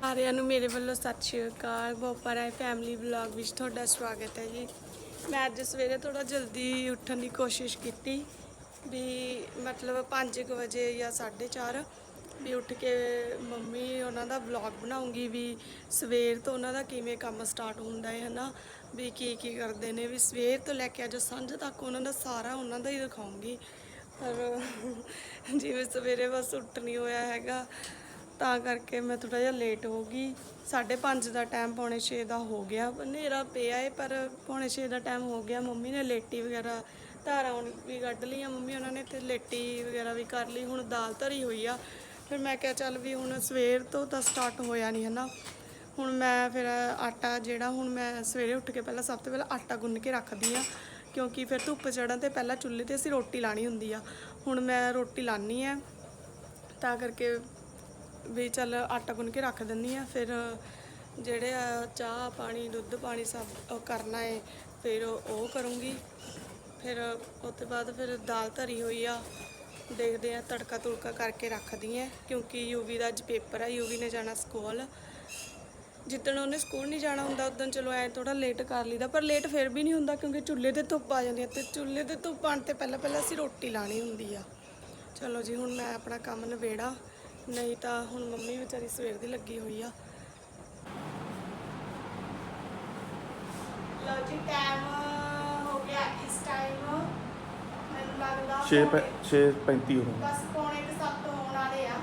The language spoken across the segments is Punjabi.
ਸਾਰਿਆਂ ਨੂੰ ਮੇਰੇ ਵੱਲੋਂ ਸਤਿ ਸ਼੍ਰੀ ਅਕਾਲ। ਬੋਪਰਾਏ ਫੈਮਿਲੀ ਵਲੌਗ ਵਿੱਚ ਤੁਹਾਡਾ ਸਵਾਗਤ ਹੈ ਜੀ। ਮੈਂ ਅੱਜ ਸਵੇਰੇ ਥੋੜਾ ਜਲਦੀ ਉੱਠਣ ਦੀ ਕੋਸ਼ਿਸ਼ ਕੀਤੀ ਵੀ ਮਤਲਬ 5 ਵਜੇ ਜਾਂ 4:30 ਵੀ ਉੱਠ ਕੇ ਮੰਮੀ ਉਹਨਾਂ ਦਾ ਵਲੌਗ ਬਣਾਉਂਗੀ ਵੀ ਸਵੇਰ ਤੋਂ ਉਹਨਾਂ ਦਾ ਕਿਵੇਂ ਕੰਮ ਸਟਾਰਟ ਹੁੰਦਾ ਹੈ, ਹਨਾ? ਵੀ ਕੀ ਕੀ ਕਰਦੇ ਨੇ, ਵੀ ਸਵੇਰ ਤੋਂ ਲੈ ਕੇ ਅੱਜ ਸਾਂਝ ਤੱਕ ਉਹਨਾਂ ਦਾ ਸਾਰਾ ਉਹਨਾਂ ਦਾ ਹੀ ਦਿਖਾਉਂਗੀ। ਪਰ ਜਿਵੇਂ ਸਵੇਰੇ ਬਸ ਉੱਠ ਨਹੀਂ ਹੋਇਆ ਹੈਗਾ ਤਾਂ ਕਰਕੇ ਮੈਂ ਥੋੜਾ ਜਿਹਾ ਲੇਟ ਹੋ ਗਈ। 5:30 ਦਾ ਟਾਈਮ ਪੌਣੇ 6 ਦਾ ਹੋ ਗਿਆ। ਹਨੇਰਾ ਪਿਆ ਏ, ਪਰ ਪੌਣੇ 6 ਦਾ ਟਾਈਮ ਹੋ ਗਿਆ। ਮੰਮੀ ਨੇ ਲੇਟੀ ਵਗੈਰਾ ਧਾਰਾਂ ਹੁਣ ਵੀ ਕੱਢ ਲਈਆਂ। ਮੰਮੀ ਉਹਨਾਂ ਨੇ ਤੇ ਲੇਟੀ ਵਗੈਰਾ ਵੀ ਕਰ ਲਈ। ਹੁਣ ਦਾਲ ਧਰੀ ਹੋਈ ਆ। ਫਿਰ ਮੈਂ ਕਿਹਾ ਚੱਲ ਵੀ ਹੁਣ ਸਵੇਰ ਤੋਂ ਤਾਂ ਸਟਾਰਟ ਹੋਇਆ ਨਹੀਂ ਹਨਾ। ਹੁਣ ਮੈਂ ਫਿਰ ਆਟਾ ਜਿਹੜਾ ਹੁਣ ਮੈਂ ਸਵੇਰੇ ਉੱਠ ਕੇ ਪਹਿਲਾਂ ਸਭ ਤੋਂ ਪਹਿਲਾਂ ਆਟਾ ਗੁੰਨ ਕੇ ਰੱਖਦੀ ਆ। ਕਿਉਂਕਿ ਫਿਰ ਧੁੱਪ ਚੜਨ ਤੇ ਪਹਿਲਾਂ ਚੁੱਲ੍ਹੇ ਤੇ ਅਸੀਂ ਰੋਟੀ ਲਾਣੀ ਹੁੰਦੀ ਆ। ਹੁਣ ਮੈਂ ਰੋਟੀ ਲਾਣੀ ਆ। ਤਾਂ ਕਰਕੇ ਵੀ ਚੱਲ ਆਟਾ ਗੁੰਨ ਕੇ ਰੱਖ ਦਿੰਨੀ ਆ ਫਿਰ ਜਿਹੜੇ ਆ ਚਾਹ ਪਾਣੀ, ਦੁੱਧ ਪਾਣੀ ਸਭ ਕਰਨਾ ਹੈ ਫਿਰ ਉਹ ਕਰੂੰਗੀ। ਫਿਰ ਉਸ ਤੋਂ ਬਾਅਦ ਫਿਰ ਦਾਲ ਧਰੀ ਹੋਈ ਆ, ਦੇਖਦੇ ਆ ਤੜਕਾ ਤੁੜਕਾ ਕਰਕੇ ਰੱਖਦੀ ਆ, ਕਿਉਂਕਿ ਯੂਵੀ ਦਾ ਅੱਜ ਪੇਪਰ ਆ ਯੂਵੀ ਨੇ ਜਾਣਾ ਸਕੂਲ। ਜਿੱਦਣ ਉਹਨੇ ਸਕੂਲ ਨਹੀਂ ਜਾਣਾ ਹੁੰਦਾ, ਉਦੋਂ ਚਲੋ ਐ ਥੋੜਾ ਲੇਟ ਕਰ ਲਈਦਾ, ਪਰ ਲੇਟ ਫਿਰ ਵੀ ਨਹੀਂ ਹੁੰਦਾ, ਕਿਉਂਕਿ ਚੁੱਲ੍ਹੇ ਤੇ ਧੁੱਪ ਆ ਜਾਂਦੀ ਹੈ ਤੇ ਚੁੱਲ੍ਹੇ ਤੇ ਧੁੱਪ ਆਉਣ ਤੇ ਪਹਿਲਾਂ ਪਹਿਲਾਂ ਅਸੀਂ ਰੋਟੀ ਲਾਣੀ ਹੁੰਦੀ ਆ। ਚਲੋ ਜੀ, ਹੁਣ ਮੈਂ ਆਪਣਾ ਕੰਮ ਨਵੇੜਾ ਨਹੀਂ ਤਾਂ ਹੁਣ ਮੰਮੀ ਵਿਚਾਰੀ ਸਵੇਰ ਦੀ ਲੱਗੀ ਹੋਈ ਆ। ਲਓ ਜੀ ਟਾਈਮ ਹੋ ਗਿਆ ਇਸ ਟਾਈਮ ਮੈਨੂੰ ਲੱਗਦਾ 6 ਪੌਣੇ- 6:35 ਹੋ ਗਏ। ਬਸ ਪੌਣੇ ਕੁ ਸੱਤ ਹੋਣ ਵਾਲੇ ਆ।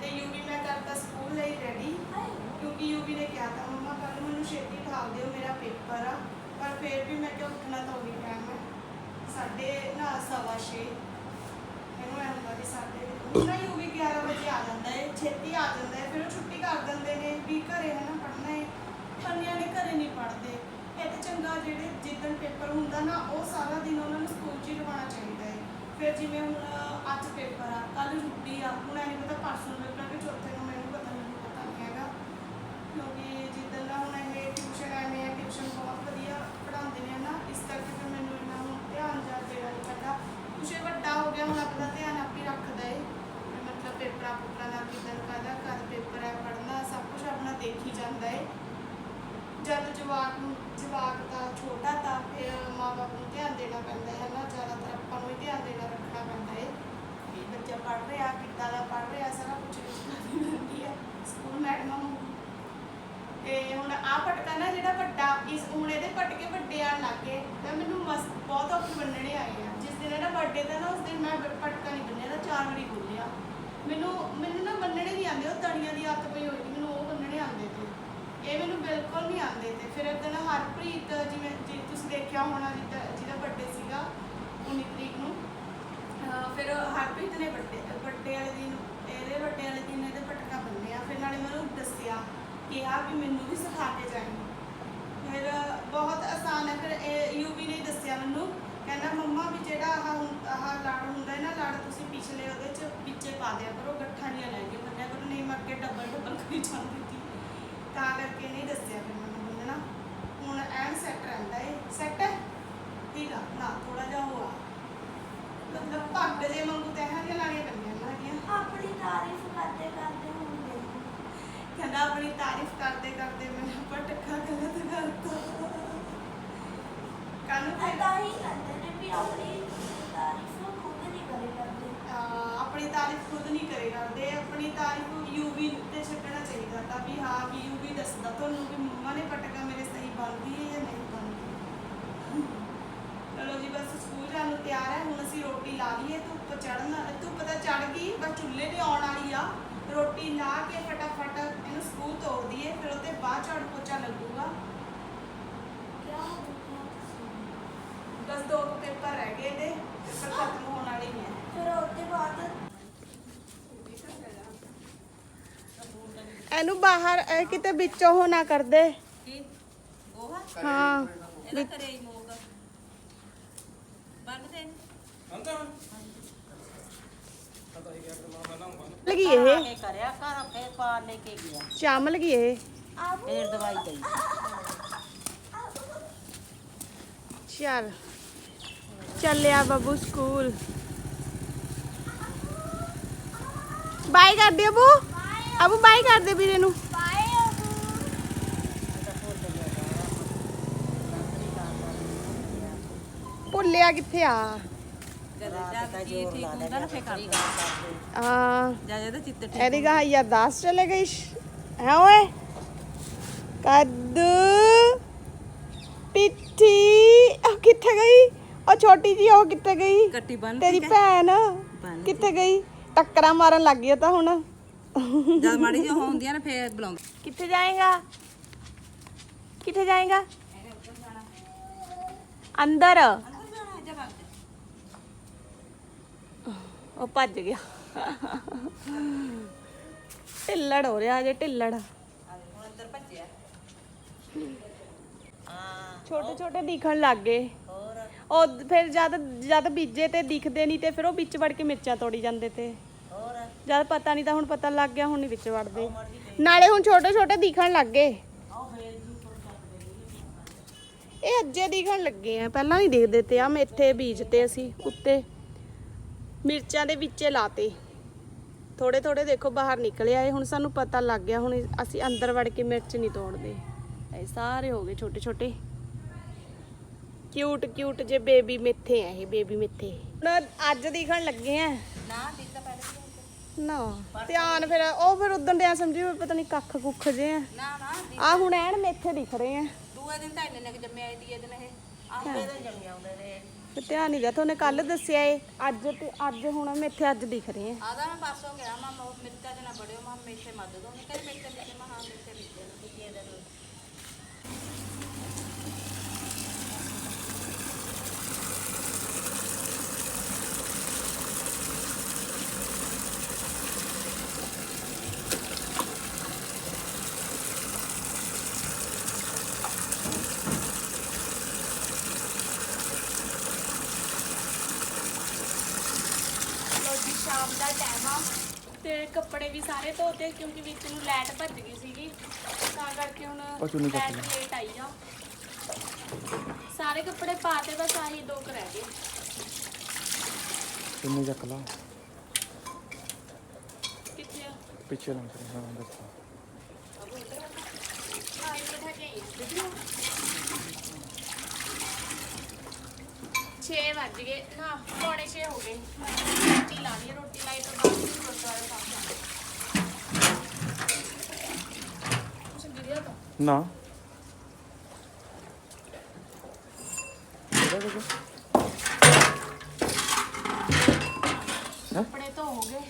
ਤੇ ਯੂਵੀ ਮੈਂ ਕਰਤਾ ਸਕੂਲ ਲਈ ਰੈਡੀ ਕਿਉਂਕਿ ਯੂਵੀ ਨੇ ਕਿਹਾ ਤਾਂ ਮੰਮਾ ਕੱਲ ਮੈਨੂੰ ਛੇਤੀ ਉਠਾ ਦਿਓ ਮੇਰਾ ਪੇਪਰ ਆ। ਪਰ ਫਿਰ ਵੀ ਮੈਂ ਕਿਹਾ ਉੱਠਣਾ ਤਾਂ ਉਹੀ ਟਾਈਮ ਹੈ ਸਾਢੇ ਨਾ ਸਵਾ ਛੇ। ਇਹਨੂੰ ਐਂ ਹੁੰਦਾ ਵੀ ਸਾਡੇ ਨਾ 11 ਵਜੇ ਆ ਜਾਂਦਾ ਹੈ ਛੇਤੀ ਆ ਜਾਂਦਾ ਹੈ ਫਿਰ ਉਹ ਛੁੱਟੀ ਕਰ ਦਿੰਦੇ ਨੇ ਵੀ ਘਰੇ ਹੈ ਨਾ ਪੜ੍ਹਨਾ ਹੈ ਪਰ ਨਿਆਣੇ ਘਰੇ ਨਹੀਂ ਪੜ੍ਹਦੇ। ਇਹ ਤਾਂ ਚੰਗਾ ਜਿਹੜੇ ਜਿੱਦਣ ਪੇਪਰ ਹੁੰਦਾ ਨਾ, ਉਹ ਸਾਰਾ ਦਿਨ ਉਹਨਾਂ ਨੂੰ ਸਕੂਲ 'ਚ ਹੀ ਲਵਾਉਣਾ ਚਾਹੀਦਾ ਹੈ। ਫਿਰ ਜਿਵੇਂ ਹੁਣ ਅੱਜ ਪੇਪਰ ਆ ਕੱਲ ਛੁੱਟੀ ਆ, ਹੁਣ ਐ ਨਹੀਂ ਪਤਾ ਪਰਸੋਂ ਪੇਪਰ ਕਿ ਚੌਥੇ ਨੂੰ ਮੈਨੂੰ ਪਤਾ ਨਹੀਂ ਪਤਾ ਨਹੀਂ ਹੈਗਾ। ਕਿਉਂਕਿ ਜਿੱਦਣ ਦਾ ਹੁਣ ਇਹ ਟਿਊਸ਼ਨ ਐਵੇਂ ਆ ਟਿਊਸ਼ਨ ਬਹੁਤ ਵਧੀਆ ਪੜ੍ਹਾਉਂਦੇ ਨੇ ਨਾ ਇਸ ਕਰਕੇ ਫਿਰ ਮੈਨੂੰ ਇੰਨਾ ਹੁਣ ਧਿਆਨ ਜਾ ਦੇਣਾ ਨਹੀਂ ਪੈਂਦਾ ਕੁਛ ਵੱਡਾ ਹੋ ਗਿਆ, ਹੁਣ ਆਪਣਾ ਧਿਆਨ ਆਪ ਹੀ ਰੱਖਦਾ ਏ। ਵੀ ਮਤਲਬ ਪੇਪਰਾਂ ਪੁੱਪਰਾਂ ਦਾ ਕਿੱਦਣ ਕਾਹਦਾ ਕਦ ਪੇਪਰ ਹੈ ਪੜ੍ਹਨਾ ਦੇਖੀ ਜਾਂਦਾ ਏ ਜਦ ਜਵਾਕ ਨੂੰ, ਜਵਾਕ ਦਾ ਛੋਟਾ ਤਾਂ ਫਿਰ ਮਾਂ-ਬਾਪ ਨੂੰ ਧਿਆਨ ਦੇਣਾ ਪੈਂਦਾ ਹੈ ਨਾ, ਜ਼ਿਆਦਾਤਰ ਆਪਾਂ ਨੂੰ ਹੀ ਧਿਆਨ ਦੇਣਾ ਰੱਖਣਾ ਪੈਂਦਾ ਹੈ। ਕਿ ਬੱਚਾ ਪੜ੍ਹ ਰਿਹਾ, ਕਿੱਦਾਂ ਦਾ ਪੜ੍ਹ ਰਿਹਾ, ਸਾਰਾ ਕੁਝ ਕਰਨੀ ਹੈ, ਸਕੂਲ ਮੈਡਮਾਂ ਨੂੰ। ਤੇ ਹੁਣ ਆ ਪਟਕਾ ਨਾ, ਜਿਹੜਾ ਵੱਡਾ, ਇਸ ਹੁਣ ਇਹਦੇ ਪਟਕੇ ਵੱਡੇ ਆਣ ਲੱਗੇ ਤਾਂ ਮੈਨੂੰ ਮਸ, ਬਹੁਤ ਔਖੇ ਬੰਨਣੇ ਆਏ ਆ। ਜਿਸ ਦਿਨ ਇਹਦਾ ਬਰਥਡੇ ਦਾ ਨਾ, ਉਸ ਦਿਨ ਮੈਂ ਪਟਕਾ ਨਹੀਂ ਬੰਨਿਆ ਤਾਂ ਚਾਰ ਵਾਰੀ ਬੋਲਿਆ। ਮੈਨੂੰ ਮੈਨੂੰ ਨਾ ਬੰਨਣੇ ਨਹੀਂ ਆਉਂਦੇ, ਉਹ ਤੜੀਆਂ ਦੀ ਆਦਤ ਪਈ ਹੋਈ ਆਉਂਦੇ ਤੇ ਇਹ ਮੈਨੂੰ ਬਿਲਕੁਲ ਨਹੀਂ ਆਉਂਦੇ ਤੇ ਫਿਰ ਇੱਕ ਦਿਨ ਹਰਪ੍ਰੀਤ ਜਿਵੇਂ ਜੀ ਤੁਸੀਂ ਦੇਖਿਆ ਹੋਣਾ ਜਿੱਦਾਂ ਜਿਹਦਾ ਬਰਥਡੇ ਸੀਗਾ 19 ਤਰੀਕ ਨੂੰ, ਅਹ ਫਿਰ ਹਰਪ੍ਰੀਤ ਨੇ ਬਰਥਡੇ ਬਰਥਡੇ ਵਾਲੇ ਦਿਨ, ਇਹਦੇ ਬਰਥਡੇ ਵਾਲੇ ਦਿਨ ਇਹਦੇ ਪਟਕਾ ਬੰਨਿਆ ਫਿਰ ਨਾਲੇ ਮੈਂ ਉਹਨੂੰ ਦੱਸਿਆ, ਕਿਹਾ ਵੀ ਮੈਨੂੰ ਵੀ ਸਿਖਾ ਕੇ ਜਾਈਂ। ਫਿਰ ਬਹੁਤ ਆਸਾਨ ਹੈ, ਫਿਰ ਇਹ ਯੂਵੀ ਨੇ ਦੱਸਿਆ ਮੈਨੂੰ, ਕਹਿੰਦਾ ਮੰਮਾ ਵੀ ਜਿਹੜਾ ਆਹ ਹੁੰ- ਆਹ ਲੜ ਹੁੰਦਾ ਹੈ ਨਾ, ਲੜ ਤੁਸੀਂ ਪਿਛਲੇ ਉਹਦੇ ਚ ਵਿੱਚੇ ਪਾ ਦਿਆ ਕਰੋ, ਗੱਠਾਂ ਨਹੀਂ ਲੈ ਕੇ ਬੰਨਿਆ ਕਰੋ, ਨਹੀਂ ਮੈਂ ਅੱਗੇ ਡਬਲ ਡਬਲ ਕਰੀ ਜਾਂਦੀ। ਤਾਂ ਕਰਕੇ ਨਹੀਂ ਦੱਸਿਆ ਫਿਰ ਮੈਨੂੰ ਬੰਨਣਾ ਹੁਣ ਐਨ ਸੈੱਟ ਰਹਿੰਦਾ ਏ ਸੈੱਟ ਹੈ ਠੀਕ ਆ ਨਾ ਥੋੜਾ ਜਿਹਾ ਹੋਆ ਮਤਲਬ ਪੱਗ ਜੇ ਵਾਂਗੂ ਤਹਾਂ ਦੀਆਂ ਲਾਣੀਆਂ ਪੈਂਦੀਆਂ ਨਾ ਹੈਗੀਆਂ ਆਪਣੀ ਤਾਰੀਫ ਕਰਦੇ ਕਰਦੇ ਹੁੰਦੇ ਕਹਿੰਦਾ ਆਪਣੀ ਤਾਰੀਫ ਕਰਦੇ ਕਰਦੇ ਮੈਂ ਪਟਕਾ ਗਲਤ ਕਰਤਾ ਕਾਨੂੰ ਫਿਰ ਐਦਾਂ ਹੀ ਕਰਦੇ ਨੇ ਵੀ ਆਪਣੀ ਤਾਰੀਫ ਖੁਦ ਨਹੀਂ ਕਰੇ ਕਰਦੇ ਅਹ ਆਪਣੀ ਤਾਰੀਫ ਖੁਦ ਨਹੀਂ ਕਰੇ ਕਰਦੇ ਆਪਣੀ ਤਾਰੀਫ ਯੂਵੀ ਤੇ ਛੱਡਣਾ ਚਾਹੀਦਾ ਤਾਂ ਵੀ ਹਾਂ ਵੀ ਯੂਵੀ ਦੱਸਦਾ ਤੁਹਾਨੂੰ ਵੀ ਮੰਮਾ ਨੇ ਪਟਕਾ ਮੇਰੇ ਸਹੀ ਬਣਦੀ ਹੈ ਜਾਂ ਨਹੀਂ ਬਣਦੀ ਚਲੋ ਜੀ ਬਸ ਸਕੂਲ ਜਾਣ ਨੂੰ ਤਿਆਰ ਹੈ ਹੁਣ ਅਸੀਂ ਰੋਟੀ ਲਾ ਲਈਏ ਧੁੱਪ ਚੜਨ ਧੁੱਪ ਤਾਂ ਚੜ ਗਈ ਬਸ ਚੁੱਲ੍ਹੇ ਤੇ ਆਉਣ ਵਾਲੀ ਆ। ਰੋਟੀ ਲਾ ਕੇ ਫਟਾਫਟ ਇਹਨੂੰ ਸਕੂਲ ਤੋਰ ਦਈਏ ਫਿਰ ਉਹਦੇ ਬਾਅਦ ਝਾੜੂ ਪੋਚਾ ਲੱਗੂਗਾ। ਕਿਆ ਹੋ ਗਿਆ ਤੁਸੀਂ? ਬਸ ਦੋ ਕੁ ਪੇਪਰ ਰਹਿ ਗਏ ਇਹਦੇ ਪੇਪਰ ਖਤਮ ਹੋਣ ਵਾਲੇ ਹੀ ਹੈ ਫਿਰ ਉਹਦੇ ਬਾਅਦ? ਇਹਨੂੰ ਬਾਹਰ ਇਹ ਕਿਤੇ ਵਿੱਚੋਂ ਹੋ ਨਾ ਕਰਦੇ। ਕੀ? ਗੋਹਾ ਹਾਂ। ਇਹਦਾ ਕਰੇ ਹੀ ਮੋਗ। ਬੰਦ ਦੇ। ਲਗੀ ਇਹ। ਚੱਲ। ਚੱਲਿਆ ਬੱਬੂ ਸਕੂਲ। ਬਾਈ ਕਰ ਦੇ ਅਬੂ ਅਬੂ ਬਾਈ ਕਰ ਦੇ ਵੀਰੇ ਨੂੰ। ਭੁੱਲਿਆ ਕਿੱਥੇ ਆ? ਕਹਾ ਯਾਦਾਸ਼ਤ ਚਲੇ ਗਈ ਹੈ ਓਏ? ਕੱਦੂ ਪਿੱਠੀ। ਉਹ ਕਿੱਥੇ ਗਈ? ਉਹ ਛੋਟੀ ਜੀ ਉਹ ਕਿੱਥੇ ਗਈ? ਕੱਟੀ ਬੰਨ ਤੇਰੀ ਭੈਣ। ਕਿੱਥੇ ਗਈ? ਟੱਕਰਾਂ ਮਾਰਨ ਲੱਗ ਗਈ ਉਹ ਤਾਂ ਹੁਣ। ਜਦ ਮਾੜੀ ਜਿਹੀ ਉਹ ਹੁੰਦੀ ਆ ਨਾ ਫੇਰ ਬੁਲਾਉਂਦੀ। ਕਿੱਥੇ ਜਾਏਗਾ? ਕਿੱਥੇ ਜਾਏਗਾ? ਅੰਦਰ। ਉਹ ਭੱਜ ਗਿਆ। ਢਿੱਲੜ ਹੋ ਰਿਹਾ ਜੇ ਢਿੱਲੜ। ਅੰਦਰ ਭੱਜਿਆ ਛੋਟੇ ਛੋਟੇ ਦਿਖਣ ਲੱਗ ਗਏ। ਉਹ ਫਿਰ ਜਦ ਜਦ ਬੀਜੇ ਤੇ ਦਿਖਦੇ ਨਹੀਂ ਤੇ ਫਿਰ ਉਹ ਵਿੱਚ ਵੜ ਕੇ ਮਿਰਚਾਂ ਤੋੜੀ ਜਾਂਦੇ ਤੇ। ਜਦ ਪਤਾ ਨਹੀਂ ਤਾਂ ਹੁਣ ਪਤਾ ਲੱਗ ਗਿਆ, ਹੁਣ ਨਹੀਂ ਵਿੱਚ ਵੜਦੇ। ਨਾਲੇ ਹੁਣ ਛੋਟੇ ਛੋਟੇ ਦਿਖਣ ਲੱਗ ਗਏ। ਇਹ ਅੱਜੇ ਦਿਖਣ ਲੱਗੇ ਆ, ਪਹਿਲਾਂ ਨਹੀਂ ਦਿਖਦੇ ਤੇ ਆ ਮੇਥੇ ਬੀਜਤੇ ਅਸੀਂ ਉੱਤੇ। ਮਿਰਚਾਂ ਦੇ ਵਿੱਚੇ ਲਾਤੇ। ਥੋੜੇ ਥੋੜੇ ਦੇਖੋ ਬਾਹਰ ਨਿਕਲੇ ਆਏ ਹੁਣ ਸਾਨੂੰ ਪਤਾ ਲੱਗ ਗਿਆ ਹੁਣ ਅਸੀਂ ਅੰਦਰ ਵੜ ਕੇ ਮਿਰਚ ਨਹੀਂ ਤੋੜਦੇ। ਇਹ ਸਾਰੇ ਹੋ ਗਏ ਛੋਟੇ ਛੋਟੇ। ਕਿਊਟ ਕਿਊਟ ਜੇ ਬੇਬੀ ਮੇਥੇ ਆ ਇਹ ਬੇਬੀ ਮੇਥੇ। ਹੁਣ ਅੱਜ ਦਿਖਣ ਲੱਗੇ ਆ। ਨਾ ਦਿੱਤਾ ਪਹਿਲੇ ਨਾ ਧਿਆਨ ਫਿਰ ਉਹ ਫਿਰ ਉਦੋਂ ਡਿਆ ਸਮਝੀ ਪਤਾ ਨਹੀਂ ਕੱਖ ਕੁੱਖ ਜੇ ਆ। ਨਾ ਨਾ ਆ ਹੁਣ ਐਨ ਮੇਥੇ ਦਿਖ ਰਹੇ ਆ। ਦੂਏ ਦਿਨ ਤਾਂ ਇੰਨੇ ਨੇ ਜੰਮੇ ਆਏ ਦੀ ਦਿਨ ਇਹ। ਆਪੇ ਤਾਂ ਜੰਮੇ ਆਉਂਦੇ ਨੇ। ਤੇ ਧਿਆਨ ਨਹੀਂ ਗਿਆ ਤੁਹਾਨੂੰ ਕੱਲ ਦੱਸਿਆ ਏ, ਅੱਜ ਤੇ ਅੱਜ ਹੁਣ ਮੈਂ ਇੱਥੇ ਅੱਜ ਦਿਖ ਰਹੀ ਹਾਂ ਆਦਾ ਮੈਂ ਪਾਸੋਂ ਗਿਆ, ਮਾਮਾ ਉਹ ਮਿਰਚਾਂ ਬੜਿਓ ਮਾਮਾ ਮੇਥੇ ਮੱਦ ਦੋ ਨੇ ਕਦੇ ਮਿੱਤੇ ਮਹਾ ਮੇਥੇ ਮਿੱਤੇ ਨੂੰ ਕਿਤੇ ਦਿਨ ਲੋ ਜੀ ਸ਼ਾਮ ਦਾ ਟਾਈਮ ਆ ਤੇ ਕੱਪੜੇ ਵੀ ਸਾਰੇ ਧੋਤੇ ਕਿਉਂਕਿ ਵਿੱਚ ਨੂੰ ਲਾਈਟ ਭੱਜ ਗਈ ਸੀਗੀ। ਤਾਂ ਕਰਕੇ ਹੁਣ ਲਾਈਟ ਲੇਟ ਆਈ ਆ। ਸਾਰੇ ਕੱਪੜੇ ਪਾਤੇ ਬਸ ਆਹੀ ਦੋ ਕੁ ਰਹਿ ਗਏ। ਕਿੰਨੇ ਚੱਕ ਲਾ। ਕਿੱਥੇ ਆ? ਪਿੱਛੇ ਲੰਘ ਰਿਹਾ ਹਾਂ ਦੱਸੋ। ਆਹੀ ਬਿਠਾ ਕੇ ਆਈ ਆ। ਦੇਖੀ ਨਾ। ਛੇ ਵੱਜ ਗਏ। ਨਾ ਪੌਣੇ 6 ਹੋ ਗਏ। ਰੋਟੀ ਲਾਣੀ ਹੈ ਰੋਟੀ ਲਾਈ ਤੋਂ ਬਾਅਦ ਫਿਰ ਗੁਰਦੁਆਰੇ ਸਾਹਿਬ ਜਾਣਾ ਨਾ ਇਹਦਾ ਦੇਖੋ ਕੱਪੜੇ ਧੋ ਹੋ ਗਏ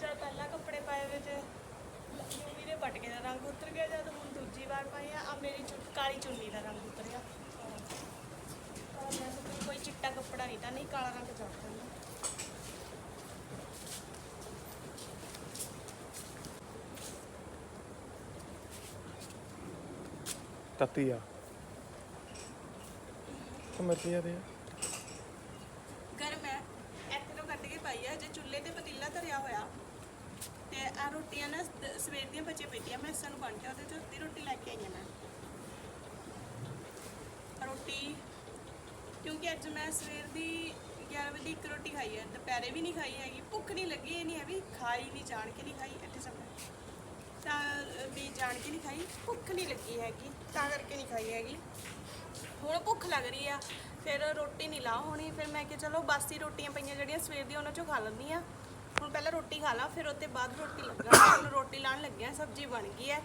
ਜਦ ਪਹਿਲਾਂ ਕੱਪੜੇ ਪਾਏ ਵੇ ਤੇ ਯੂਵੀ ਦੇ ਪਟਕੇ ਦਾ ਰੰਗ ਉਤਰ ਗਿਆ ਜਦ ਹੁਣ ਦੂਜੀ ਵਾਰ ਪਾਏ ਆ। ਆ ਮੇਰੀ ਚੁ- ਕਾਲੀ ਚੁੰਨੀ ਦਾ ਰੰਗ ਉਤਰ ਗਿਆ। ਤਾਂ ਮੈਂ ਸੋਚਿਆ ਕੋਈ ਚਿੱਟਾ ਕੱਪੜਾ ਨਹੀਂ ਤਾਂ ਨਹੀਂ ਕਾਲਾ ਰੰਗ ਚੜ ਜਾਂਦਾ। ਤਤੀ ਆ ਤਾਂ ਮਿਰਚ ਆ ਗਰਮ ਹੈ ਇੱਥੇ ਤੋਂ ਕੱਢ ਕੇ ਪਾਈ ਆ ਜੇ ਚੁੱਲ੍ਹੇ ਤੇ ਪਤੀਲਾ ਧਰਿਆ ਹੋਇਆ ਤੇ ਰੋਟੀਆਂ ਨਾ ਸ- ਸਵੇਰ ਦੀਆਂ ਬਚੇ ਪਈਆਂ ਮੈਂ ਸਾਨੂੰ ਬਣ ਕੇ ਉਹਦੇ ਚ ਅੱਧੀ ਰੋਟੀ ਲੈ ਕੇ ਆਈ ਹਾਂ ਮੈਂ। ਰੋਟੀ ਕਿਉਂਕਿ ਅੱਜ ਮੈਂ ਸਵੇਰ ਦੀ 11 ਵਜੇ ਦੀ ਇੱਕ ਰੋਟੀ ਖਾਈ ਹੈ ਦੁਪਹਿਰੇ ਵੀ ਨਹੀਂ ਖਾਈ ਹੈਗੀ ਭੁੱਖ ਨਹੀਂ ਲੱਗੀ ਇਹ ਨਹੀਂ ਹੈ ਵੀ ਖਾਈ ਨਹੀਂ ਜਾਣ ਕੇ ਨਹੀਂ ਖਾਈ ਇੱਥੇ ਸਭ ਤਾਂ ਅ, ਵੀ ਜਾਣ ਕੇ ਨਹੀਂ ਖਾਈ ਭੁੱਖ ਨਹੀਂ ਲੱਗੀ ਹੈਗੀ ਤਾਂ ਕਰਕੇ ਨਹੀਂ ਖਾਈ ਹੈਗੀ। ਹੁਣ ਭੁੱਖ ਲੱਗ ਰਹੀ ਆ ਫਿਰ ਰੋਟੀ ਨਹੀਂ ਲਾ ਹੋਣੀ ਫਿਰ ਮੈਂ ਕਿਹਾ ਚਲੋ ਬਾਸੀ ਰੋਟੀਆਂ ਪਈਆਂ ਜਿਹੜੀਆਂ ਸਵੇਰ ਦੀਆਂ ਉਹਨਾਂ ਚੋਂ ਖਾ ਲੈਂਦੀ ਆ ਹੁਣ ਪਹਿਲਾਂ ਰੋਟੀ ਖਾ ਲਾਂ ਫਿਰ ਉੱਤੇ ਬਾਅਦ ਰੋਟੀ ਲੱਗਾ। ਹੁਣ ਰੋਟੀ ਲਾਣ ਲੱਗਿਆ ਸਬਜ਼ੀ ਬਣ ਗਈ ਹੈ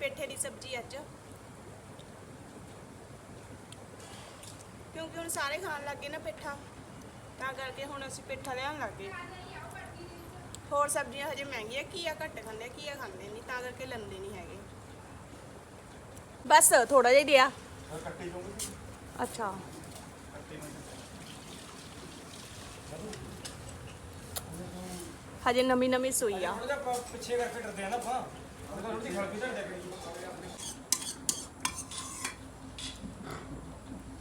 ਪੇਠੇ ਦੀ ਸਬਜ਼ੀ ਅੱਜ। ਕਿਉਂਕਿ ਹੁਣ ਸਾਰੇ ਖਾਣ ਲੱਗੇ ਨਾ ਪੇਠਾ ਤਾਂ ਕਰਕੇ ਹੁਣ ਅਸੀਂ ਪੇਠਾ ਲਿਆਉਣ ਲੱਗੇ ਹੋਰ ਸਬਜ਼ੀਆਂ ਹਜੇ ਮਹਿੰਗੀਆਂ ਕੀਆ ਘੱਟ ਖਾਂਦੇ ਆ ਕੀਆ ਖਾਂਦੇ ਨਹੀਂ ਤਾਂ ਕਰਕੇ ਲੈਂਦੇ ਨਹੀਂ ਹੈਗੇ। ਬਸ ਥੋੜਾ ਜਿਹਾ ਹੀ ਦਿਆ ਅੱਛਾ। ਹਜੇ ਨਵੀਂ ਨਵੀਂ ਸੂਈ ਆ। ਪਿੱਛੇ ਕਰਕੇ ਡਰਦੇ ਆ ਨਾ ਆਪਾਂ। ਉਹਦਾ ਰੋਟੀ ਖਾ ਕੇ ਧਰ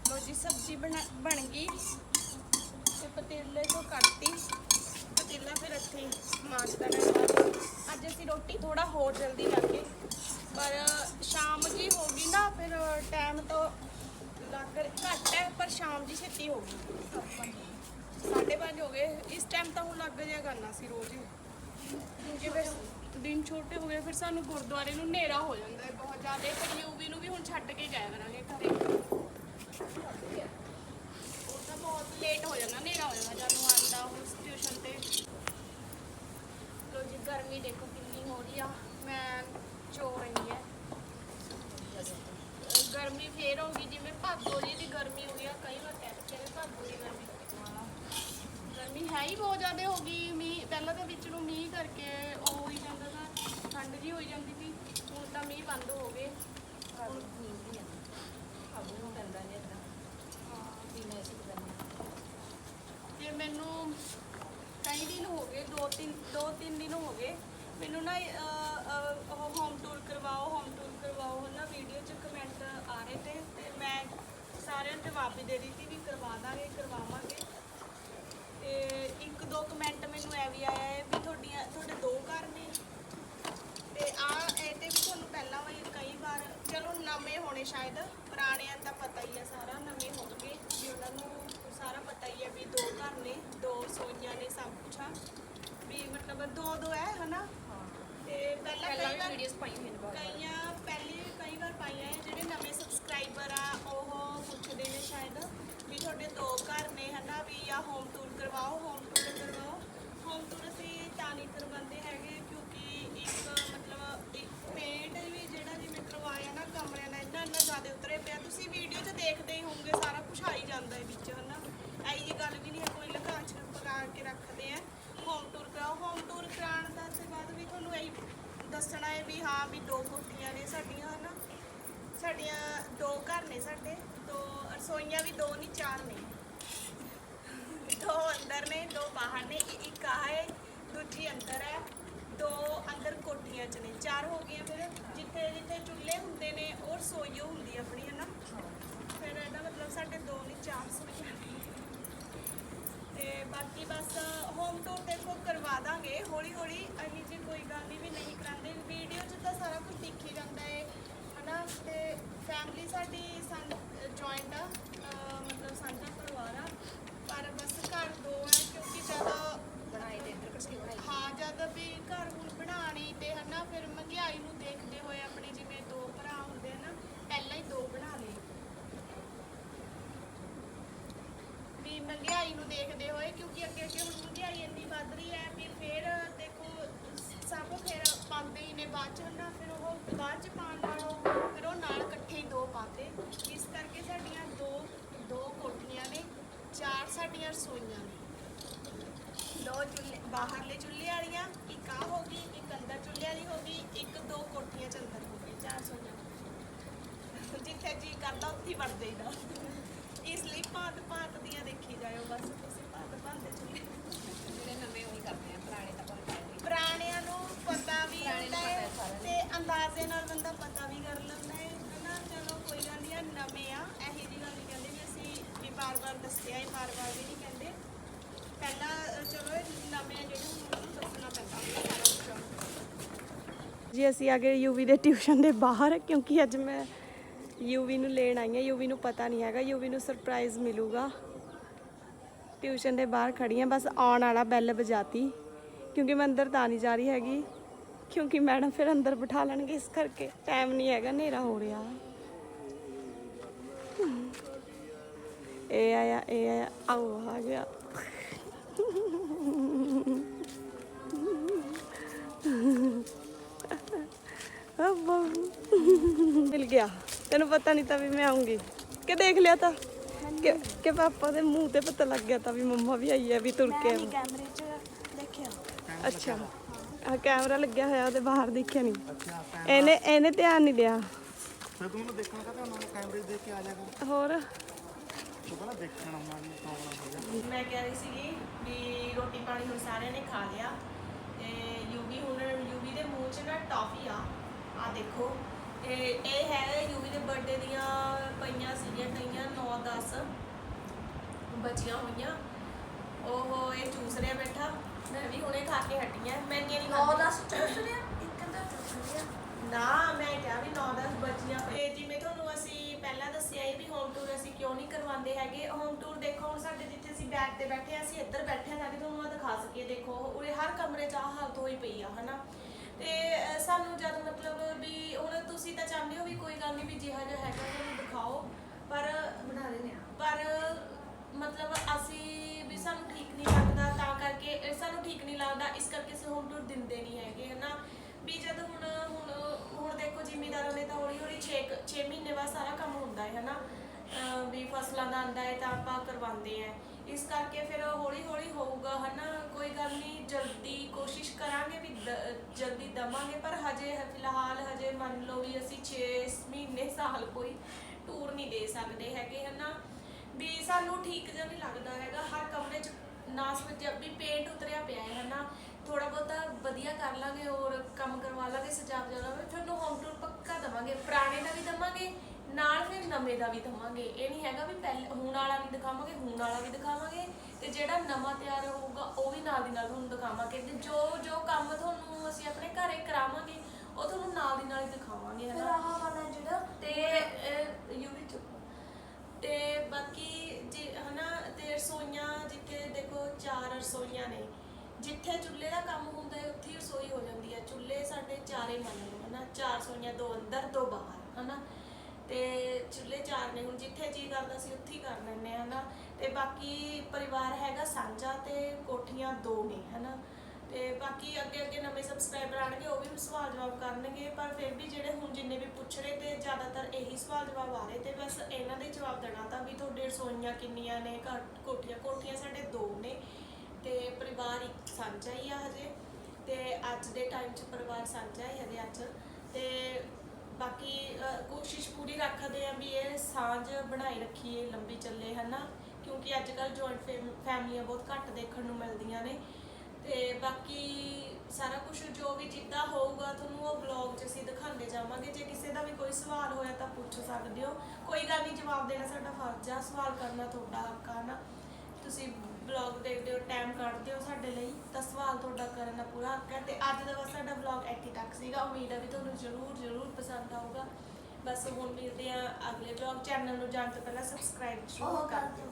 ਲੋ ਜੀ ਸਬਜ਼ੀ ਬਣਾ ਬਣ ਗਈ। ਤੇ ਪਤੀਲੇ ਤੋਂ ਕੱਟਤੀ। ਪਤੀਲਾ ਫਿਰ ਇੱਥੇ ਦੇਣਾ ਅੱਜ ਅਸੀਂ ਰੋਟੀ ਥੋੜਾ ਹੋਰ ਜਲਦੀ ਲੱਗੇ। ਪਰ ਸ਼ਾਮ ਜੀ ਹੋ ਗਈ ਨਾ ਫਿਰ ਟਾਈਮ ਤੋਂ ਲੱਗ ਘੱਟ ਹੈ ਪਰ ਸ਼ਾਮ ਜੀ ਛੇਤੀ ਹੋ ਗਈ। 5:30 ਹੋ ਗਏ। ਇਸ ਟਾਈਮ ਤਾਂ ਹੁਣ ਲੱਗ ਜਾਇਆ ਕਰਨਾ ਸੀ ਰੋਜ਼ ਹੀ। ਕਿਉਂਕਿ ਫਿਰ ਦਿਨ ਛੋਟੇ ਹੋ ਗਏ, ਫਿਰ ਸਾਨੂੰ ਗੁਰਦੁਆਰੇ ਨੂੰ ਹਨੇਰਾ ਹੋ ਜਾਂਦਾ ਹੈ ਬਹੁਤ ਜ਼ਿਆਦਾ। ਫਿਰ ਯੂਵੀ ਨੂੰ ਵੀ ਹੁਣ ਛੱਡ ਕੇ ਜਾਇਆ ਕਰਾਂਗੇ ਘਰੇ। ਉਹ ਤਾਂ ਬਹੁਤ ਲੇਟ ਹੋ ਜਾਂਦਾ, ਹਨੇਰਾ ਹੋ ਜਾਂਦਾ ਜਦ ਨੂੰ ਆਉਂਦਾ ਟਿਊਸ਼ਨ ਤੇ। ਲੋ ਜੀ, ਗਰਮੀ ਦੇਖੋ ਕਿੰਨੀ ਹੋ ਰਹੀ ਆ। ਮੈਂ ਚੋ ਰਹੀ ਹੈ। ਗਰਮੀ ਫੇਰ ਹੋ ਗਈ, ਜਿਵੇਂ ਭਾਦੋ ਜੀ ਦੀ ਗਰਮੀ ਹੋ ਗਈ ਆ, ਕਈ ਵਾਰ ਕਹਿੰਦੇ ਨੇ ਭਾਦੋ ਦੀ ਗਰਮੀ ਗਰਮੀ ਹੈ ਹੀ ਬਹੁਤ ਜ਼ਿਆਦਾ ਹੋ ਗਈ। ਮੀਂਹ ਪਹਿਲਾਂ ਤਾਂ ਵਿੱਚ ਨੂੰ ਮੀਂਹ ਕਰਕੇ ਉਹ ਹੋਈ ਜਾਂਦਾ ਤਾਂ ਠੰਡ ਜੀ ਹੋਈ ਜਾਂਦੀ ਸੀ। ਹੁਣ ਤਾਂ ਮੀਂਹ ਬੰਦ ਹੋ ਗਏ। ਹੁਣ ਤੇ ਮੈਨੂੰ ਕਈ ਦਿਨ ਹੋ ਗਏ ਦੋ ਤਿੰਨ ਦੋ ਤਿੰਨ ਦਿਨ ਹੋ ਗਏ। ਮੈਨੂੰ ਨਾ ਉਹ ਹੋਮ ਟੂਰ ਕਰਵਾਓ ਹੋਮ ਟੂਰ ਕਰਵਾਓ ਹੈ ਨਾ ਵੀਡੀਓ 'ਚ ਕਮੈਂਟ ਆ ਰਹੇ ਤੇ ਤੇ ਮੈਂ ਸਾਰਿਆਂ ਨੂੰ ਜਵਾਬ ਵੀ ਦੇ ਰਹੀ ਸੀ ਵੀ ਕਰਵਾ ਦਾਂਗੇ ਕਰਵਾਵਾਂਗੇ। ਤੇ ਇੱਕ ਦੋ ਕਮੈਂਟ ਮੈਨੂੰ ਐ ਵੀ ਆਇਆ ਹੈ ਵੀ ਤੁਹਾਡੀਆਂ ਤੁਹਾਡੇ ਦੋ ਘਰ ਨੇ। ਤੇ ਆ ਇਹ ਤੇ ਵੀ ਤੁਹਾਨੂੰ ਪਹਿਲਾਂ ਵੀ ਕਈ ਵਾਰ ਚਲੋ ਨਵੇਂ ਹੋਣੇ ਸ਼ਾਇਦ ਪੁਰਾਣਿਆਂ ਦਾ ਪਤਾ ਹੀ ਹੈ ਸਾਰਾ ਨਵੇਂ ਹੋਣਗੇ ਵੀ ਉਹਨਾਂ ਨੂੰ ਸਾਰਾ ਪਤਾ ਹੀ ਹੈ ਵੀ ਦੋ ਘਰ ਨੇ ਦੋ ਸੋਈਆਂ ਨੇ ਸਭ ਕੁਛ ਆ। ਵੀ ਮਤਲਬ ਦੋ ਦੋ ਹੈ ਹਨਾ? ਤੇ ਪਹਿਲਾਂ ਪਹਿਲਾਂ ਕਈ ਵਾਰ ਵੀਡੀਓਜ਼ ਪਾਈਆਂ ਹੋਈਆਂ ਨੇ ਕਈਆਂ ਪਹਿਲੇ ਕਈ ਵਾਰ ਪਾਈਆਂ ਹੈ ਜਿਹੜੇ ਨਵੇਂ ਸਬਸਕ੍ਰਾਈਬਰ ਆ ਉਹ ਪੁੱਛਦੇ ਨੇ ਸ਼ਾਇਦ ਵੀ ਤੁਹਾਡੇ ਦੋ ਘਰ ਨੇ ਹਨਾ? ਵੀ ਜਾਂ ਹੋਮ ਟੂਰ ਕਰਵਾਓ ਹੋਮ ਟੂਰ ਕਰਵਾਓ। ਹੋਮ ਟੂਰ ਅਸੀਂ ਤਾਂ ਨਹੀਂ ਕਰਵਾਉਂਦੇ ਹੈਗੇ, ਕਿਉਂਕਿ ਇੱਕ ਮਤਲਬ ਇੱਕ ਪੇਂਟ ਵੀ ਜਿਹੜਾ ਜਿਵੇਂ ਕਰਵਾਇਆ ਨਾ ਕਮਰਿਆਂ ਦਾ ਇੰਨਾ ਇੰਨਾ ਜ਼ਿਆਦਾ ਉਤਰੇ ਪਿਆ। ਤੁਸੀਂ ਵੀਡੀਓ 'ਚ ਦੇਖਦੇ ਹੀ ਹੋਵੋਗੇ, ਸਾਰਾ ਕੁਝ ਆ ਹੀ ਜਾਂਦਾ ਹੈ ਵਿੱਚ, ਹਨਾ? ਐਈ ਜੀ ਗੱਲ ਵੀ ਨਹੀਂ ਹੈ, ਕੋਈ ਲਗਾ ਛ ਪਕਾ ਕੇ ਰੱਖਦੇ ਆ। ਹੋਮ ਟੂਰ ਕਰਾਓ। ਹੋਮ ਟੂਰ ਕਰਾਉਣ ਦਾ ਤੇ ਬਾਅਦ ਵੀ ਤੁਹਾਨੂੰ ਇਹੀ ਦੱਸਣਾ ਹੈ ਵੀ ਹਾਂ ਵੀ ਦੋ ਕੋਠੀਆਂ ਨੇ ਸਾਡੀਆਂ, ਹਨਾ? ਸਾਡੀਆਂ ਦੋ ਘਰ ਨੇ ਸਾਡੇ, ਦੋ ਰਸੋਈਆਂ ਵੀ ਦੋ ਨਹੀਂ, ਚਾਰ ਨੇ। ਦੋ ਅੰਦਰ ਨੇ, ਦੋ ਬਾਹਰ ਨੇ ਇ- ਇੱਕ ਆਹ ਹੈ, ਦੂਜੀ ਅੰਦਰ ਹੈ, ਦੋ ਅੰਦਰ ਕੋਠੀਆਂ ਚ ਨੇ। ਚਾਰ ਹੋ ਗਈਆਂ ਫਿਰ, ਜਿੱਥੇ ਜਿੱਥੇ ਚੁੱਲ੍ਹੇ ਹੁੰਦੇ ਨੇ, ਉਹ ਰਸੋਈ ਓ ਹੁੰਦੀ ਹੈ ਆਪਣੀ, ਹਨਾ? ਫਿਰ ਇਹਦਾ ਮਤਲਬ ਸਾਡੇ ਦੋ ਨਹੀਂ, ਚਾਰ ਰਸੋਈਆਂ ਨੇ। ਤੇ ਬਾਕੀ ਬਸ ਹੋਮ ਟੂਰ ਦੇਖੋ ਕਰਵਾ ਦਾਂਗੇ ਹੌਲੀ ਹੌਲੀ ਅਸੀਂ ਜੀ ਕੋਈ ਗੱਲ ਨਹੀਂ ਵੀ ਨਹੀਂ ਕਰਾਂਦੇ, ਵੀਡੀਓ 'ਚ ਤਾਂ ਸਾਰਾ ਕੁਝ ਦਿਖ ਹੀ ਜਾਂਦਾ ਹੈ ਹਨਾ? ਤੇ ਫੈਮਿਲੀ ਸਾਡੀ ਜੁਆਇੰਟ ਆ, ਅਹ ਮਤਲਬ ਦੋ ਚੁੱਲ੍ਹੇ ਬਾਹਰਲੇ ਚੁੱਲ੍ਹੇ ਵਾਲੀਆਂ ਇੱਕ ਆ ਹੋ ਗਈ ਇੱਕ ਅੰਦਰ ਚੁੱਲ੍ਹੇ ਵਾਲੀ ਹੋ ਗਈ ਇੱਕ ਦੋ ਕੋਠੀਆਂ ਚ ਅੰਦਰ ਹੋ ਗਈ ਚਾਰ ਸੋਈਆਂ ਜਿੱਥੇ ਜੀ ਕਰਦਾ ਉੱਥੇ ਵੜ ਜਾਈਦਾ। ਇਸ ਲਈ ਭਾਂਤ ਭਾਂਤ ਦੀਆਂ ਦੇਖੀ ਜਾਇਓ ਬਸ ਤੁਸੀਂ ਭਾਂਤ ਭਾਂਤ ਦੇ ਚੁੱਲ੍ਹੇ। ਜਿਹੜੇ ਨਵੇਂ ਉਹੀ ਕਰਦੇ ਆ ਪੁਰਾਣੇ ਤਾਂ ਕੋਈ ਪੁਰਾਣਿਆਂ ਨੂੰ ਪਤਾ ਵੀ ਹੁੰਦਾ ਹੈ। ਤੇ ਅੰਦਾਜ਼ੇ ਨਾਲ ਬੰਦਾ ਪਤਾ ਵੀ ਕਰ ਲੈਂਦਾ ਹੈ ਹਨਾ? ਚਲੋ ਕੋਈ ਗੱਲ ਨਹੀਂ ਆ ਨਵੇਂ ਆ ਇਹੋ ਜਿਹੀ ਗੱਲ ਨਹੀਂ ਕਹਿੰਦੇ ਵੀ ਅਸੀਂ ਵੀ ਬਾਰ-ਬਾਰ ਦੱਸਿਆ ਹੈ ਬਾਰ-ਬਾਰ ਵੀ ਨਹੀਂ ਕਹਿੰਦੇ। ਪਹਿਲਾਂ ਚਲੋ ਨਵੇਂ ਜਿਹੜੇ ਹੁਣ ਦੱਸਣਾ ਪੈਂਦਾ ਹੁੰਦਾ ਸਾਰਾ ਕੁਝ ਜੀ, ਅਸੀਂ ਆ ਗਏ ਯੂਵੀ ਦੇ ਟਿਊਸ਼ਨ ਦੇ ਬਾਹਰ, ਕਿਉਂਕਿ ਅੱਜ ਮੈਂ ਯੂਵੀ ਨੂੰ ਲੈਣ ਆਈ ਹਾਂ। ਯੂਵੀ ਨੂੰ ਪਤਾ ਨਹੀਂ ਹੈਗਾ, ਯੂਵੀ ਨੂੰ ਸਰਪ੍ਰਾਈਜ਼ ਮਿਲੂਗਾ। ਟਿਊਸ਼ਨ ਦੇ ਬਾਹਰ ਖੜੀ ਹਾਂ, ਬਸ ਆਉਣ ਵਾਲਾ ਬੈਲ ਵਜਾਤੀ। ਕਿਉਂਕਿ ਮੈਂ ਅੰਦਰ ਤਾਂ ਨਹੀਂ ਜਾ ਰਹੀ ਹੈਗੀ। ਕਿਉਂਕਿ ਮੈਡਮ ਫਿਰ ਅੰਦਰ ਬਿਠਾ ਲੈਣਗੇ, ਇਸ ਕਰਕੇ ਟਾਈਮ ਨਹੀਂ ਹੈਗਾ, ਹਨੇਰਾ ਹੋ ਰਿਹਾ। ਇਹ ਆਇਆ ਇਹ ਆਇਆ, ਆਓ, ਆ ਗਿਆ। ਅੱਬਾ ਮਿਲ ਗਿਆ। ਤੈਨੂੰ ਪਤਾ ਨਹੀਂ ਤਾਂ ਵੀ ਮੈਂ ਆਉਂਗੀ ਕਿ ਦੇਖ ਲਿਆ ਤਾਂ? ਕਿ ਕਿ ਪਾਪਾ ਦੇ ਮੂੰਹ ਤੇ ਪਤਾ ਲੱਗ ਗਿਆ ਤਾਂ ਵੀ ਮੰਮਾ ਵੀ ਆਈ ਹੈ ਵੀ ਤੁਰ ਕੇ ਆਈ। ਕੈਮਰੇ 'ਚ ਦੇਖਿਆ ਅੱਛਾ। ਆ ਕੈਮਰਾ ਲੱਗਿਆ ਹੋਇਆ ਉਹਦੇ ਬਾਹਰ ਦੇਖਿਆ ਨਹੀਂ ਇਹਨੇ ਇਹਨੇ ਧਿਆਨ ਨਹੀਂ ਦਿਆ। ਫਿਰ ਤੂੰ ਮੈਨੂੰ ਦੇਖਣ ਕਾ ਉਹਨਾਂ ਨੂੰ ਕੈਮਰੇ ਦੇਖ ਕੇ ਆ ਜਾ ਕਰ ਹੋਰ? ਤੂੰ ਕਹਿੰਦਾ ਦੇਖਣ ਆਉਣਾ ਨਹੀਂ ਆਉਣਾ ਹੈਗਾ ਮੈਂ ਕਹਿ ਰਹੀ ਸੀਗੀ ਵੀ ਰੋਟੀ ਪਾਣੀ ਹੁਣ ਸਾਰਿਆਂ ਨੇ ਖਾ ਲਿਆ ਤੇ ਯੂਵੀ ਹੁਣ ਯੂਵੀ ਦੇ ਮੂੰਹ 'ਚ ਨਾ ਟੌਫੀ ਆ। ਆ ਦੇਖੋ। ਤੇ ਇਹ ਹੈ ਯੂਵੀ ਦੇ ਬਰਥਡੇ ਦੀਆਂ ਪਈਆਂ ਸੀਗੀਆਂ ਕਈਆਂ 9 10 ਬਚੀਆਂ ਹੋਈਆਂ। ਉਹ ਇਹ ਚੂਸ ਰਿਹਾ ਬੈਠਾ। ਮੈਂ ਵੀ ਹੁਣੇ ਖਾ ਕੇ ਹਟੀ ਆ। ਮੈਂ ਨਹੀਂ ਨੌ ਦਸ ਚੁੱਸ ਲਿਆ ਇੱਕ ਤਾਂ ਚੁੱਸ ਲਿਆ ਨਾ ਮੈਂ ਕਿਹਾ ਵੀ 9-10 ਬੱਚੀਆਂ ਤੇ ਜਿਵੇਂ ਤੁਹਾਨੂੰ ਪਹਿਲਾਂ ਦੱਸਿਆ ਹੀ ਵੀ ਹੋਮ ਟੂਰ ਅਸੀਂ ਕਿਉਂ ਨਹੀਂ ਕਰਵਾਉਂਦੇ ਹੈਗੇ। ਹੋਮ ਟੂਰ ਦੇਖੋ ਹੁਣ ਸਾਡੇ ਜਿੱਥੇ ਅਸੀਂ ਬੈਠ ਤੇ ਬੈਠੇ ਆ ਅਸੀਂ ਇੱਧਰ ਬੈਠੇ ਆ ਤਾਂ ਕਿ ਤੁਹਾਨੂੰ ਆ ਦਿਖਾ ਸਕੀਏ। ਦੇਖੋ ਉਰੇ ਹਰ ਕਮਰੇ 'ਚ ਆਹ ਹਾਲਤ ਹੋਈ ਪਈ ਆ ਹਨਾ। ਤੇ ਸਾਨੂੰ ਜਦ ਮਤਲਬ ਵੀ ਹੁਣ ਤੁਸੀਂ ਤਾਂ ਚਾਹੁੰਦੇ ਹੋ ਵੀ ਕੋਈ ਗੱਲ ਨਹੀਂ ਵੀ ਜਿਹਾ ਜਿਹਾ ਹੈਗਾ ਤੁਹਾਨੂੰ ਦਿਖਾਓ। ਪਰ ਬਣਾ ਲੈਨੇ ਆ ਪਰ ਮਤਲਬ ਅਸੀਂ ਵੀ ਸਾਨੂੰ ਠੀਕ ਨਹੀਂ ਲੱਗਦਾ ਤਾਂ ਕਰਕੇ ਇਹ ਸਾਨੂੰ ਠੀਕ ਨਹੀਂ ਲੱਗਦਾ। ਇਸ ਕਰਕੇ ਅਸੀਂ ਹੋਮ ਟੂਰ ਦਿੰਦੇ ਨਹੀਂ ਹੈਗੇ ਹਨਾ। ਵੀ ਜਦ ਹੁਣ ਹੁਣ ਹੁਣ ਦੇਖੋ ਜ਼ਿਮੀਦਾਰਾਂ ਨੇ ਤਾਂ ਹੌਲੀ ਹੌਲੀ 6 6 ਮਹੀਨੇ ਬਾਅਦ ਸਾਰਾ ਕੰਮ ਹੁੰਦਾ ਹੈ, ਹਨਾ? ਅਹ ਵੀ ਫਸਲਾਂ ਦਾ ਆਂਦਾ ਹੈ ਤਾਂ ਆਪਾਂ ਕਰਵਾਉਂਦੇ ਆ ਇਸ ਕਰਕੇ ਫਿਰ ਹੌਲੀ ਹੌਲੀ ਹੋਊਗਾ, ਹਨਾ? ਕੋਈ ਗੱਲ ਨਹੀਂ, ਜਲਦੀ ਕੋਸ਼ਿਸ਼ ਕਰਾਂਗੇ ਵੀ ਦ- ਜਲਦੀ ਦਵਾਂਗੇ, ਪਰ ਹਜੇ ਫਿਲਹਾਲ ਹਜੇ ਮੰਨ ਲਓ ਵੀ ਅਸੀਂ 6 ਮਹੀਨੇ ਸਾਲ ਕੋਈ ਟੂਰ ਨਹੀਂ ਦੇ ਸਕਦੇ ਹੈਗੇ, ਹਨਾ? ਵੀ ਸਾਨੂੰ ਠੀਕ ਜਿਹਾ ਨਹੀਂ ਲੱਗਦਾ ਹੈਗਾ, ਹਰ ਕਮਰੇ 'ਚ ਨਾ ਵੀ ਪੇਂਟ ਉਤਰਿਆ ਪਿਆ ਹੈ, ਹਨਾ? ਥੋੜਾ ਬਹੁਤਾ ਵਧੀਆ ਕਰ ਲਾ ਕੰਮ ਕਰਵਾ ਲਾਂਗੇ ਸਜਾਵ ਜਾਵਾਂਗੇ ਤੁਹਾਨੂੰ ਹੋਮ ਟੂਰ ਪੱਕਾ ਦਵਾਂਗੇ ਪੁਰਾਣੇ ਦਾ ਵੀ ਦਵਾਂਗੇ ਨਾਲ ਫਿਰ ਨਵੇਂ ਦਾ ਵੀ ਦਵਾਂਗੇ। ਇਹ ਨਹੀਂ ਹੈਗਾ ਵੀ ਪਹਿਲੇ ਹੁਣ ਵਾਲਾ ਵੀ ਦਿਖਾਵਾਂਗੇ ਹੁਣ ਵਾਲਾ ਵੀ ਦਿਖਾਵਾਂਗੇ ਤੇ ਜਿਹੜਾ ਨਵਾਂ ਤਿਆਰ ਹੋਊਗਾ ਉਹ ਵੀ ਨਾਲ ਦੀ ਨਾਲ ਤੁਹਾਨੂੰ ਦਿਖਾਵਾਂਗੇ। ਤੇ ਜੋ ਜੋ ਕੰਮ ਤੁਹਾਨੂੰ ਅਸੀਂ ਆਪਣੇ ਘਰੇ ਕਰਾਵਾਂਗੇ ਉਹ ਤੁਹਾਨੂੰ ਨਾਲ ਦੀ ਨਾਲ ਹੀ ਦਿਖਾਵਾਂਗੇ ਫਿਰ ਹਨਾ ਆਹ ਵਾਲਾ ਜਿਹੜਾ ਤੇ ਯੂ ਵੀ ਚੁੱਪ। ਤੇ ਬਾਕੀ ਜੇ ਹਨਾ ਤੇ ਰਸੋਈਆਂ ਜਿੱਥੇ ਦੇਖੋ ਚਾਰ ਰਸੋਈਆਂ ਨੇ ਜਿੱਥੇ ਚੁੱਲ੍ਹੇ ਦਾ ਕੰਮ ਹੁੰਦਾ ਹੈ, ਉੱਥੇ ਹੀ ਰਸੋਈ ਹੋ ਜਾਂਦੀ ਹੈ। ਚੁੱਲ੍ਹੇ ਸਾਡੇ ਚਾਰੇ ਮੰਨ ਲਓ, ਹਨਾ? ਚਾਰ ਰਸੋਈਆਂ ਦੋ ਅੰਦਰ, ਦੋ ਬਾਹਰ, ਹਨਾ? ਤੇ ਚੁੱਲ੍ਹੇ ਚਾਰ ਨੇ, ਹੁਣ ਜਿੱਥੇ ਜੀ ਕਰਦਾ ਸੀ ਉੱਥੇ ਹੀ ਕਰ ਲੈਂਦੇ ਹਾਂ, ਹਨਾ? ਤੇ ਬਾਕੀ ਪਰਿਵਾਰ ਹੈਗਾ ਸਾਂਝਾ ਤੇ ਕੋਠੀਆਂ ਦੋ ਨੇ, ਹਨਾ? ਤੇ ਬਾਕੀ ਅੱਗੇ ਅੱਗੇ ਨਵੇਂ ਸਬਸਕ੍ਰਾਈਬਰ ਆਣਗੇ ਉਹ ਵੀ ਸਵਾਲ ਜਵਾਬ ਕਰਨਗੇ। ਪਰ ਫਿਰ ਵੀ ਜਿਹੜੇ ਹੁਣ ਜਿੰਨੇ ਵੀ ਪੁੱਛ ਰਹੇ ਤੇ ਜ਼ਿਆਦਾਤਰ ਇਹੀ ਸਵਾਲ ਜਵਾਬ ਆ ਰਹੇ ਤੇ ਬਸ ਇਹਨਾਂ ਦੇ ਜਵਾਬ ਦੇਣਾ ਤਾਂ ਵੀ ਤੁਹਾਡੇ ਰਸੋਈਆਂ ਕਿੰਨੀਆਂ ਨੇ, ਘਰ ਕੋਠੀਆਂ ਕੋਠੀਆਂ ਸਾਡੇ ਦੋ ਨੇ। ਤੇ ਪਰਿਵਾਰ ਇੱਕ ਸਾਂਝਾ ਹੀ ਆ ਹਜੇ ਤੇ ਅੱਜ ਦੇ ਟਾਈਮ 'ਚ ਪਰਿਵਾਰ ਸਾਂਝਾ ਹੀ ਹਜੇ ਅੱਜ ਤੇ ਬਾਕੀ ਅ, ਕੋਸ਼ਿਸ਼ ਪੂਰੀ ਰੱਖਦੇ ਆ ਵੀ ਇਹ ਸਾਂਝ ਬਣਾਈ ਰੱਖੀਏ ਲੰਬੀ ਚੱਲੇ ਹਨਾ? ਕਿਉਂਕਿ ਅੱਜ ਕੱਲ ਜੁਆਇੰਟ ਫੈਮਲੀਆਂ ਬਹੁਤ ਘੱਟ ਦੇਖਣ ਨੂੰ ਮਿਲਦੀਆਂ ਨੇ। ਤੇ ਬਾਕੀ ਸਾਰਾ ਕੁਝ ਜੋ ਵੀ ਜਿੱਦਾਂ ਹੋਊਗਾ ਤੁਹਾਨੂੰ ਉਹ ਵਲੌਗ 'ਚ ਅਸੀਂ ਦਿਖਾਉਂਦੇ ਜਾਵਾਂਗੇ। ਜੇ ਕਿਸੇ ਦਾ ਵੀ ਕੋਈ ਸਵਾਲ ਹੋਇਆ ਤਾਂ ਪੁੱਛ ਸਕਦੇ ਹੋ। ਕੋਈ ਗੱਲ ਨਹੀਂ ਜਵਾਬ ਦੇਣਾ ਸਾਡਾ ਫਰਜ਼ ਆ। ਸਵਾਲ ਕਰਨਾ ਤੁਹਾਡਾ ਹੱਕ ਆ ਨਾ ਤੁਸੀਂ ਵਲੌਗ ਦੇਖਦੇ ਹੋ ਟਾਈਮ ਕੱਢਦੇ ਹੋ ਸਾਡੇ ਲਈ ਤਾਂ ਸਵਾਲ ਤੁਹਾਡਾ ਕਰਨ ਦਾ ਪੂਰਾ ਹੱਕ ਹੈ ਤੇ ਅੱਜ ਦਾ ਬਸ ਸਾਡਾ ਵਲੌਗ ਇੱਥੇ ਤੱਕ ਸੀਗਾ। ਉਮੀਦ ਹੈ ਵੀ ਤੁਹਾਨੂੰ ਜ਼ਰੂਰ ਜ਼ਰੂਰ ਪਸੰਦ ਆਊਗਾ। ਬਸ ਹੁਣ ਮਿਲਦੇ ਆ ਅਗਲੇ ਵਲੌਗ ਚੈਨਲ ਨੂੰ ਜਾਣ ਤੋਂ ਪਹਿਲਾਂ ਸਬਸਕ੍ਰਾਈਬ ਜ਼ਰੂਰ ਕਰ ਦਿਓ।